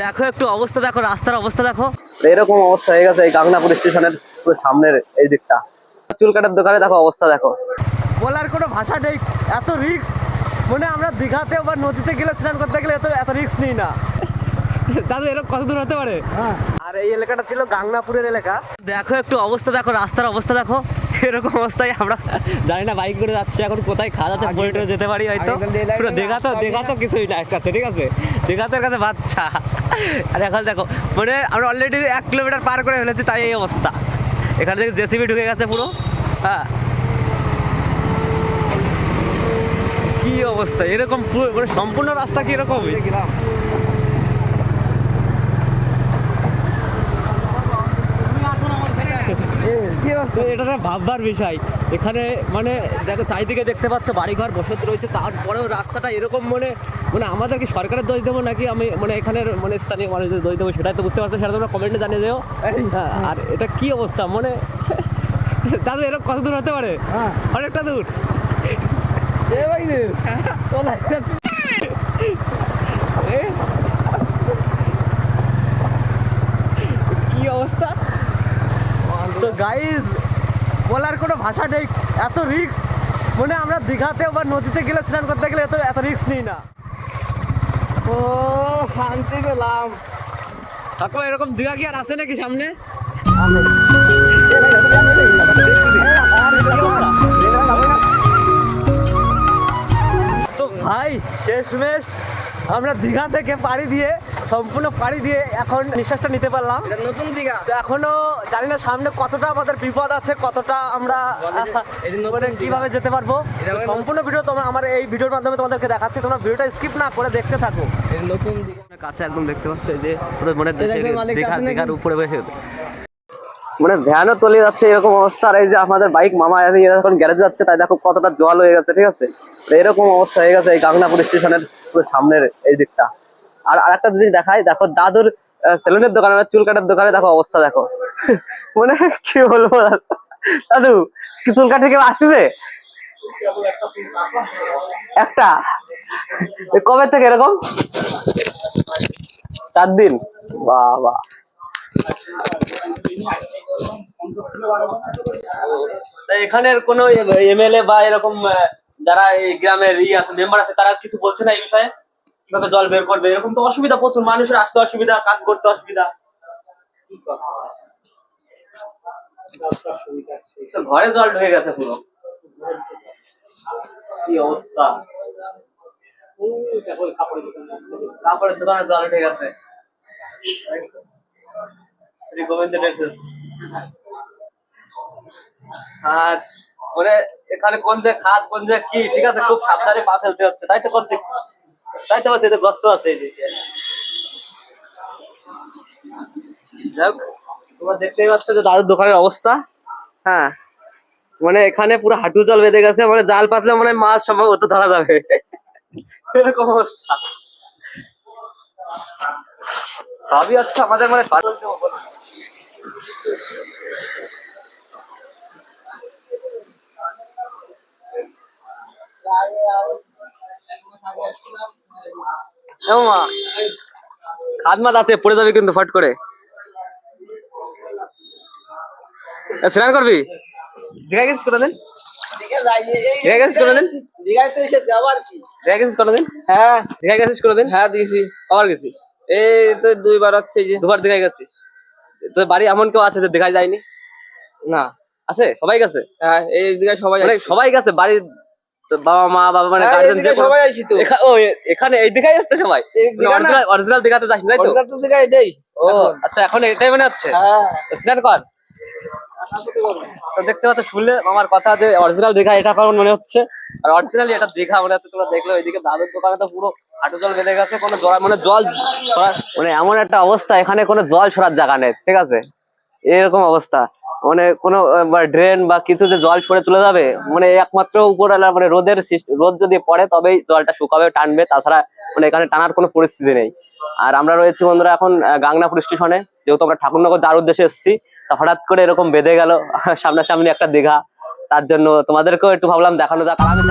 দেখো একটু অবস্থা দেখো রাস্তার অবস্থা দেখো। এরকম অবস্থা হয়ে গেছে এই গাংনাপুর স্টেশনের পুরো সামনের এই দিকটা। চুল কাটার দোকানে দেখো অবস্থা দেখো। বলার কোনো ভাষা নেই এত রিক্স মানে আমরা দীঘাতে বা নদীতে গেলে স্নান করতে গেলে এত এত রিক্স নিই না। দাদু এরকম কত দূর হতে পারে? আর এই এলাকাটা ছিল গাংনাপুরের এলাকা। দেখো একটু অবস্থা দেখো রাস্তার অবস্থা দেখো। এরকম অবস্থায় আমরা জানি না বাইক করে যাচ্ছি এখন কোথায় খাওয়া যাচ্ছে বলে টলে যেতে পারি হয়তো। পুরো দেখা তো দেখা তো কিছুই না কাছে ঠিক আছে? দেখাতের কাছে বাচ্চা। আর এখন দেখো মানে আমরা অলরেডি এক কিলোমিটার পার করে ফেলেছি তাই এই অবস্থা। এখানে থেকে জেসিবি ঢুকে গেছে পুরো। হ্যাঁ। কি অবস্থা? এরকম পুরো মানে সম্পূর্ণ রাস্তা কি এরকম এটা ভাববার বিষয়। এখানে মানে দেখো চারিদিকে দেখতে পাচ্ছ বাড়িঘর বসত রয়েছে। তারপরেও রাস্তাটা এরকম মানে মানে আমাদের কি সরকারের দোষ দেবো নাকি আমি মানে এখানের মানে স্থানীয় মানুষদের দোষ দেবো সেটাই তো বুঝতে পারছ সেটা তোমরা কমেন্টে জানিয়ে দেও। হ্যাঁ, আর এটা কি অবস্থা? মানে দাদু এরকম কত দূর হতে পারে? অনেকটা দূর। এ? কি অবস্থা তো গাইজ বলার কোনো ভাষা নেই। এত রিক্স মানে আমরা দীঘাতে বা নদীতে গেলে স্নান করতে গেলে এত এত রিক্স নিই না। ও, শান্তি পেলাম। ঠাকুর এরকম দীঘা কি আর আছে নাকি সামনে? তো ভাই, শেষমেশ। আমরা দীঘা থেকে পাড়ি দিয়ে সম্পূর্ণ পাড়ি দিয়ে এখন নিঃশ্বাসটা নিতে পারলাম। নতুন দিঘা। তো এখনও জানি না সামনে কতটা আমাদের বিপদ আছে কতটা আমরা মানে কীভাবে যেতে পারব। সম্পূর্ণ ভিডিও তোমরা আমার এই ভিডিওর মাধ্যমে তোমাদেরকে দেখাচ্ছি। তোমরা ভিডিওটা স্কিপ না করে দেখতে থাকো। নতুন দিঘা। কাছে একদম দেখতে পাচ্ছ যে মনে? দীঘার উপরে বসে। মানে ভ্যানও তলিয়ে যাচ্ছে, এরকম অবস্থা। আর এই যে আমাদের বাইক মামা এখন গ্যারেজ যাচ্ছে, তাই দেখো কতটা জল হয়ে গেছে, ঠিক আছে? এরকম অবস্থা হয়ে গেছে এই গাংনাপুর স্টেশনের সামনের এই দিকটা। আর আরেকটা জিনিস দেখাই, দেখো দাদুর সেলুনের দোকানে চুল কাটার দোকানে দেখো অবস্থা দেখো। মানে কি বলব দাদু? কি চুল কাটে কেউ আসতেছে? একটা। কবে থেকে এরকম? চার দিন। তা এখানের কোন এমএলএ বা এরকম যারা এই গ্রামের ই আছে মেম্বার আছে, তারা কিছু বলছে না এই বিষয়ে? কীভাবে জল বের করবে? এরকম তো অসুবিধা প্রচুর, মানুষের আসতে অসুবিধা, কাজ করতে অসুবিধা। ঘরে জল ঢুকে গেছে পুরো। কি অবস্থা? কাপড়ের দোকানে জল উঠে গেছে। আর মানে এখানে কোন যে খাদ, কোন যে কি, ঠিক আছে, খুব সাবধানে পা ফেলতে হচ্ছে। তাই তো করছি। তাই তো আছে এই তোমরা দেখতেই পাচ্ছ যে দাদুর দোকানের অবস্থা। হ্যাঁ মানে এখানে পুরো হাঁটু জল বেঁধে গেছে মানে জাল পাতলে মানে মাছ সম্ভবত ধরা যাবে। এরকম অবস্থা। সবই হচ্ছে আমাদের মানে মা আছে পড়ে যাবে কিন্তু ফট করে। স্নান করবি? দীঘা গেছিস কোনোদিন? দীঘা গেছিস কোনোদিন? দিঘায় তো এসেছে আবার কি? দীঘা গেছিস কোনোদিন? হ্যাঁ। দীঘা গেছিস কোনোদিন? হ্যাঁ দিয়েছি। আবার গেছিস? এই তো দুইবার হচ্ছে যে। দুবার গেছিস? তোর বাড়ি এমন কেউ আছে যে দীঘায় যায়নি? না। আছে? সবাই গেছে? হ্যাঁ এই দিঘায় সবাই মানে সবাই গেছে বাড়ির তোর বাবা মা বাবা মানে হ্যাঁ, গার্জেন দিঘায় সবাই আইছি তো। ও এখানে এই দিঘায় আসছে সবাই অরিজিনাল দিঘাতে যাস তাই তো? অরিজিনাল তো দিঘা এটাই। ও আচ্ছা এখন এটাই মনে হচ্ছে? হ্যাঁ। স্নান কর। তো দেখতে পাচ্ছ শুনলে আমার কথা যে অরিজিনাল দীঘা এটা কেমন মনে হচ্ছে? আর অরিজিনালি এটা দীঘা মনে হচ্ছে তোমরা দেখলে ওইদিকে দাদুর দোকানে তো পুরো হাঁটু জল বেঁধে গেছে কোনো জল মানে জল ছড়া মানে এমন একটা অবস্থা এখানে কোনো জল ছড়ার জায়গা নেই ঠিক আছে? এরকম অবস্থা। মানে কোনো ড্রেন বা কিছু যে জল সরে চলে যাবে মানে একমাত্র উপরওয়ালা মানে রোদের রোদ যদি পড়ে তবেই জলটা শুকাবে টানবে তাছাড়া মানে এখানে টানার কোনো পরিস্থিতি নেই। আর আমরা রয়েছি বন্ধুরা এখন আহ, গাংনাপুর স্টেশনে যেহেতু আমরা ঠাকুরনগর যাওয়ার উদ্দেশ্যে এসেছি তা হঠাৎ করে এরকম বেঁধে গেল সামনাসামনি একটা দীঘা তার জন্য তোমাদেরকেও একটু ভাবলাম দেখানো যাক। আমি